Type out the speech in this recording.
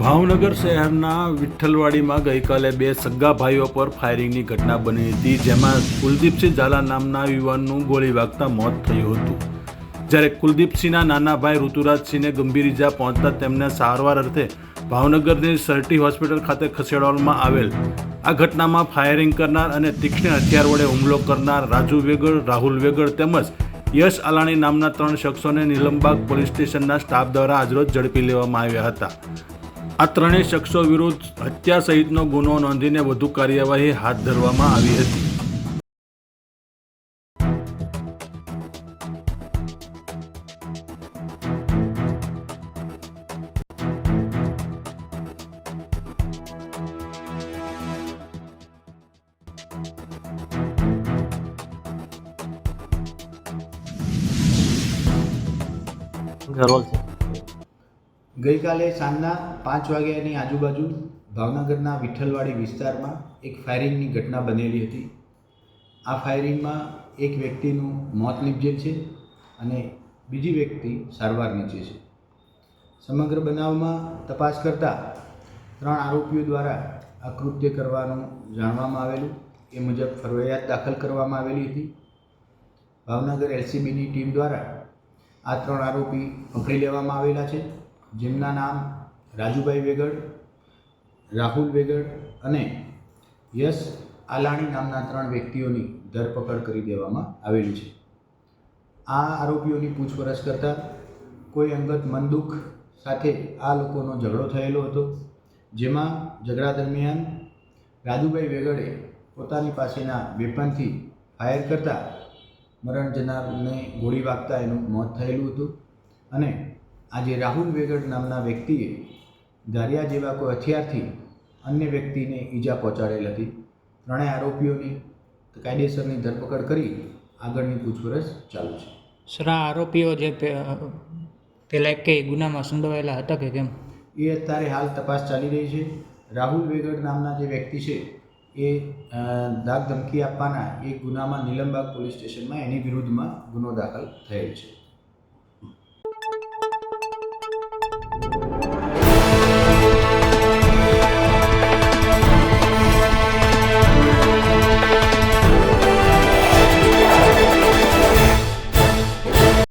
ભાવનગર શહેરના વિઠ્ઠલવાડીમાં ગઈકાલે બે સગ્ગા ભાઈઓ પર ફાયરિંગની ઘટના બની હતી, જેમાં કુલદીપસિંહ ઝાલા નામના યુવાનનું ગોળી વાગતા મોત થયું હતું. જ્યારે કુલદીપસિંહના નાના ભાઈ ઋતુરાજસિંહને ગંભીર ઇજા પહોંચતા તેમને સારવાર અર્થે ભાવનગરની સરટી હોસ્પિટલ ખાતે ખસેડવામાં આવેલ. આ ઘટનામાં ફાયરિંગ કરનાર અને તીક્ષ્ણ હથિયાર વડે હુમલો કરનાર રાજુ વેગડ, રાહુલ વેગડ તેમજ યશ આલાણી નામના ત્રણ શખ્સોને નીલમબાગ પોલીસ સ્ટેશનના સ્ટાફ દ્વારા આજરોજ ઝડપી લેવામાં આવ્યા હતા. આ ત્રણેય શખ્સો વિરુદ્ધ હત્યા સહિતનો ગુનો નોંધીને વધુ કાર્યવાહી હાથ ધરવામાં આવી હતી. રોલ છે. ગઈકાલે સાંજના પાંચ વાગ્યાની આજુબાજુ ભાવનગરના વિઠ્ઠલવાડી વિસ્તારમાં એક ફાયરિંગની ઘટના બનેલી હતી. આ ફાયરિંગમાં એક વ્યક્તિનું મોત નિપજેલ છે અને બીજી વ્યક્તિ સારવાર નીચે છે. સમગ્ર બનાવમાં તપાસ કરતાં ત્રણ આરોપીઓ દ્વારા આ કૃત્ય કરવાનું જાણવામાં આવેલું. એ મુજબ ફરજિયાત દાખલ કરવામાં આવેલી હતી. ભાવનગર એલસીબીની ટીમ દ્વારા આ ત્રણ આરોપી પકડી લેવામાં આવેલા છે. જેમના નામ રાજુભાઈ વેગડ, રાહુલ વેગડ અને યશ આલાણી નામના ત્રણ વ્યક્તિઓની ધરપકડ કરી દેવામાં આવેલી છે. આ આરોપીઓની પૂછપરછ કરતાં કોઈ અંગત મનદુખ સાથે આ લોકોનો ઝઘડો થયેલો હતો, જેમાં ઝઘડા દરમિયાન રાજુભાઈ વેગડે પોતાની પાસેના વેપનથી ફાયર કરતાં મરણ જનારને ગોળી વાગતા એનું મોત થયેલું હતું અને આજે રાહુલ વેગડ નામના વ્યક્તિએ ધારિયા જેવા કોઈ હથિયારથી અન્ય વ્યક્તિને ઈજા પહોંચાડેલ હતી. ત્રણેય આરોપીઓની કાયદેસરની ધરપકડ કરી આગળની પૂછપરછ ચાલુ છે. સર આ આરોપીઓ જે પહેલાં કે ગુનામાં સંડોવાયેલા હતા કે કેમ? એ અત્યારે હાલ તપાસ ચાલી રહી છે. રાહુલ વેગડ નામના જે વ્યક્તિ છે એ દાગ ધમકી આપવાના એ ગુનામાં નિલંબાગ પોલીસ સ્ટેશનમાં એની વિરુદ્ધમાં ગુનો દાખલ થયેલ છે.